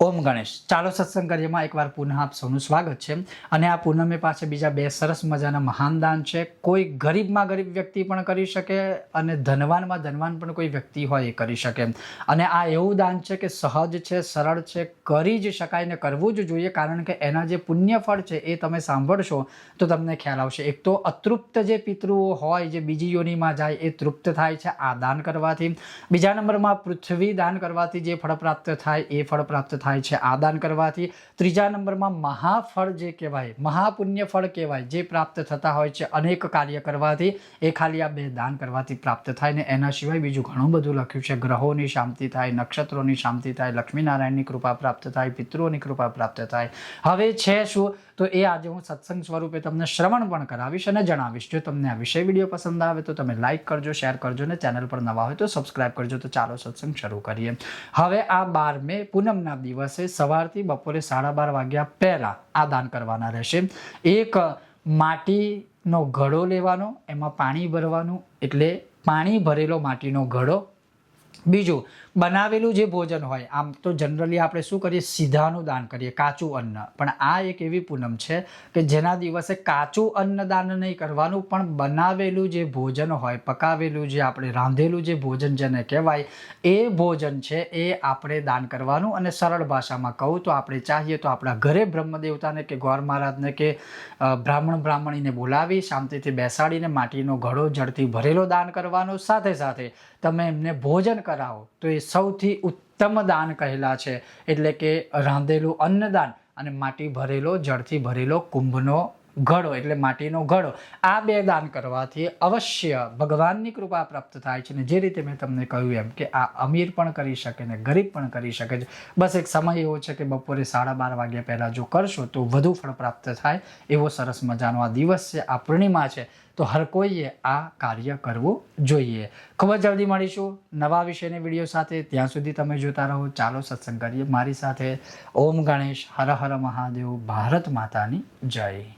ઓમ ગણેશ. ચાલો સત્સંગ કાર્યમાં એકવાર પુનઃ આપ સૌનું સ્વાગત છે. અને આ પૂનમે પાસે બીજા બે સરસ મજાના મહાન દાન છે. કોઈ ગરીબમાં ગરીબ વ્યક્તિ પણ કરી શકે અને ધનવાનમાં ધનવાન પણ કોઈ વ્યક્તિ હોય એ કરી શકે. અને આ એવું દાન છે કે સહજ છે, સરળ છે, કરી જ શકાય ને કરવું જ જોઈએ. કારણ કે એના જે પુણ્ય ફળ છે એ તમે સાંભળશો તો તમને ખ્યાલ આવશે. એક તો અતૃપ્ત જે પિતૃઓ હોય, જે બીજી યોનિમાં જાય, એ તૃપ્ત થાય છે આ દાન કરવાથી. બીજા નંબરમાં પૃથ્વી દાન કરવાથી જે ફળ પ્રાપ્ત થાય, એ ફળ પ્રાપ્ત થાય છે આ કરવાથી. ત્રીજા નંબરમાં મહાફળ જે કહેવાય, મહાપુણ્ય ફળ કહેવાય, જે પ્રાપ્ત થતા હોય છે અનેક કાર્ય કરવાથી. એ ખાલી આ બે દાન કરવાથી પ્રાપ્ત થાય ને એના સિવાય બીજું ઘણું બધું લખ્યું છે. ગ્રહોની શાંતિ થાય, નક્ષત્રોની શાંતિ થાય, લક્ષ્મીનારાયણની કૃપા પ્રાપ્ત થાય, પિતૃઓની કૃપા પ્રાપ્ત થાય. હવે છે શું? તો એ આજે હું સત્સંગ સ્વરૂપે તમને શ્રવણ પણ કરાવીશ અને જણાવીશ. જો તમને આ વિષય વીડિયો પસંદ આવે તો તમે લાઇક કરજો, શેર કરજો ને ચેનલ પર નવા હોય તો સબસ્ક્રાઇબ કરજો તો ચાલો સત્સંગ શરૂ કરીએ. હવે આ બાર મે પૂનમના દિવસે સવારથી બપોરે સાડા બાર વાગ્યા પહેલાં આ દાન કરવાના રહેશે. એક માટીનો ઘડો લેવાનો, એમાં પાણી ભરવાનું, એટલે પાણી ભરેલો માટીનો ઘડો બીજું, બનાવેલું જે ભોજન હોય, આમ તો જનરલી આપણે શું કરીએ? સીધાનું દાન કરીએ, કાચું અન્ન. પણ આ એક એવી પૂનમ છે કે જેના દિવસે કાચું અન્ન દાન નહીં કરવાનું, પણ બનાવેલું જે ભોજન હોય, પકાવેલું જે આપણે, રાંધેલું જે ભોજન જેને કહેવાય, એ ભોજન છે એ આપણે દાન કરવાનું. અને સરળ ભાષામાં કહું તો આપણે ચાહીએ તો આપણા ઘરે બ્રહ્મદેવતાને કે ગોર મહારાજને કે બ્રાહ્મણ બ્રાહ્મણીને બોલાવી, શાંતિથી બેસાડીને માટીનો ઘડો જળથી ભરેલો દાન કરવાનો. સાથે સાથે તમે એમને ભોજન કરાવો. તો એ સૌથી ઉત્તમ દાન કહેલા છે. એટલે કે રાંધેલું અન્નદાન અને માટી ભરેલો, જળથી ભરેલો કુંભનો ઘડો એટલે માટીનો ઘડો. આ બે દાન કરવાથી અવશ્ય ભગવાનની કૃપા પ્રાપ્ત થાય છે ને જે રીતે મેં તમને કહ્યું એમ કે આ અમીર પણ કરી શકે ને ગરીબ પણ કરી શકે છે. બસ એક સમય એવો છે કે બપોરે સાડા બાર વાગ્યા પહેલાં જો કરશો તો વધુ ફળ પ્રાપ્ત થાય એવો સરસ મજાનો આ દિવસ છે, આ પૂર્ણિમા છે. તો હર કોઈએ આ કાર્ય કરવું જોઈએ. ખૂબ જ જલ્દી મળીશું નવા વિષયની વીડિયો સાથે. ત્યાં સુધી તમે જોતા રહો. ચાલો સત્સંગ કરીએ. મારી સાથે ઓમ ગણેશ. હર હર મહાદેવ. ભારત માતાની જય.